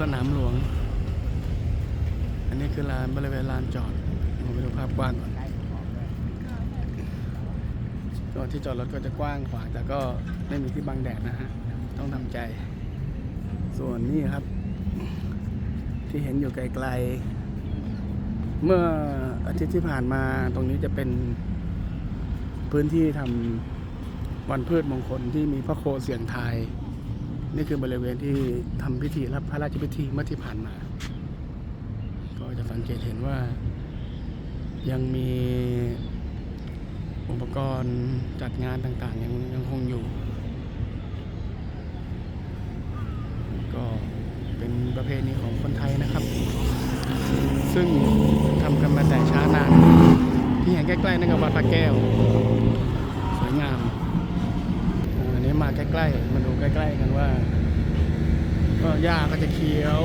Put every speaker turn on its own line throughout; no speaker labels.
สนามหลวง อันนี้คือลานบริเวณลานจอดผมไปดูภาพกว้างก่อนก็ที่จอดรถก็จะกว้างขวางแต่ก็ไม่มีที่บังแดดนะฮะ ต้องทำใจ ส่วนนี่ครับ ที่เห็นอยู่ไกลๆ เมื่ออาทิตย์ที่ผ่านมาตรงนี้จะเป็นพื้นที่ทำวันพืชมงคลที่มีพระโคเสียงไทย นี่คือบริเวณที่ทำพิธีรับพระราชพิธีเมื่อที่ผ่านมา ก็จะสังเกตเห็นว่า ยังมีอุปกรณ์จัดงานต่างๆ ยังยังคงอยู่ ก็เป็นประเพณีของคนไทยนะครับ ซึ่งทำกันมาแต่ช้านาน ที่เห็นใกล้ๆนั่นก็วัดพระแก้ว สวยงาม มาใกล้ๆ มาดูใกล้ ๆ กันว่า ก็หญ้าก็จะเขียว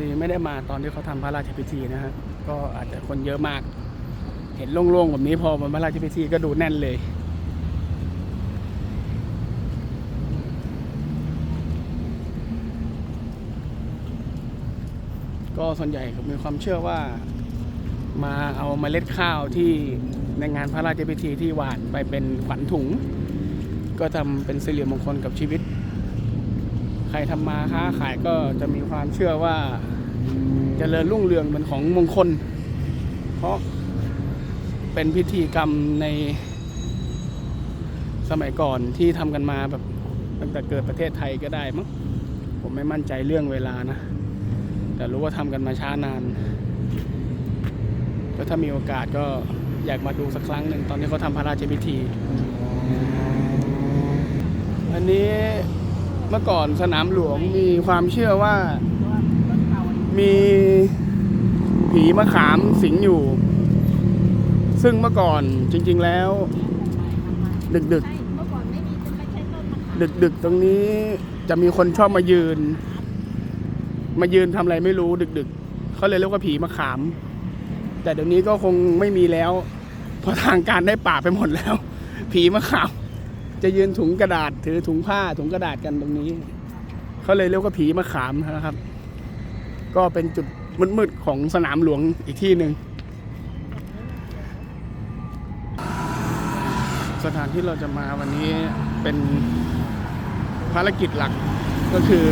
ดีไม่ได้มาตอนที่เขาทำพระราชพิธีนะฮะ ก็อาจจะคนเยอะมาก เห็นโล่งๆแบบนี้พอมันพระราชพิธีก็ดูแน่นเลย ก็ส่วนใหญ่มมีความเชื่อว่า มาเอาเมล็ดข้าวที่ในงานพระราชพิธีที่หวานไปเป็นขวัญถุง ก็ทำเป็นสิริมงคลกับชีวิต ใครทำมาค้าขายก็จะมีความเชื่อว่าจเจริญรุ่งเรืองเป็นของมงคล เพราะ เป็นพิธีกรรมในสมัยก่อนที่ทำกันมาแบบตั้งแต่เกิดประเทศไทยก็ได้มั้งผมไม่มั่นใจเรื่องเวลานะ แต่รู้ว่าทำกันมาช้านานก็ถ้ามีโอกาสก็อยากมาดูสักครั้งหนึ่งตอนที่เขาทำพระราชพิธี อันนี้เมื่อก่อนสนามหลวงมีความเชื่อว่ามีผีมะขามสิงอยู่ ซึ่งเมื่อก่อนจริง ๆแล้ว ดึกดึกดึกดึกๆตรงนี้จะมีคนชอบมายืน มายืนทำอะไรไม่รู้ดึกดึกๆเขาเลยเรียกว่าผีมะขาม แต่เดี๋ยวนี้ก็คงไม่มีแล้ว เพราะทางการได้ป่าบไปหมดแล้ว ผีมะขามจะยืนถุงกระดาษถือถุงผ้าถุงกระดาษกันตรงนี้เขาเลยเรียกว่าผีมะขามนะครับ ก็เป็นจุดมืดๆของสนามหลวงอีกที่หนึ่ง สถานที่เราจะมาวันนี้เป็นภารกิจหลักก็คือ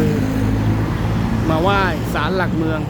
มาไหว้ศาลหลักเมือง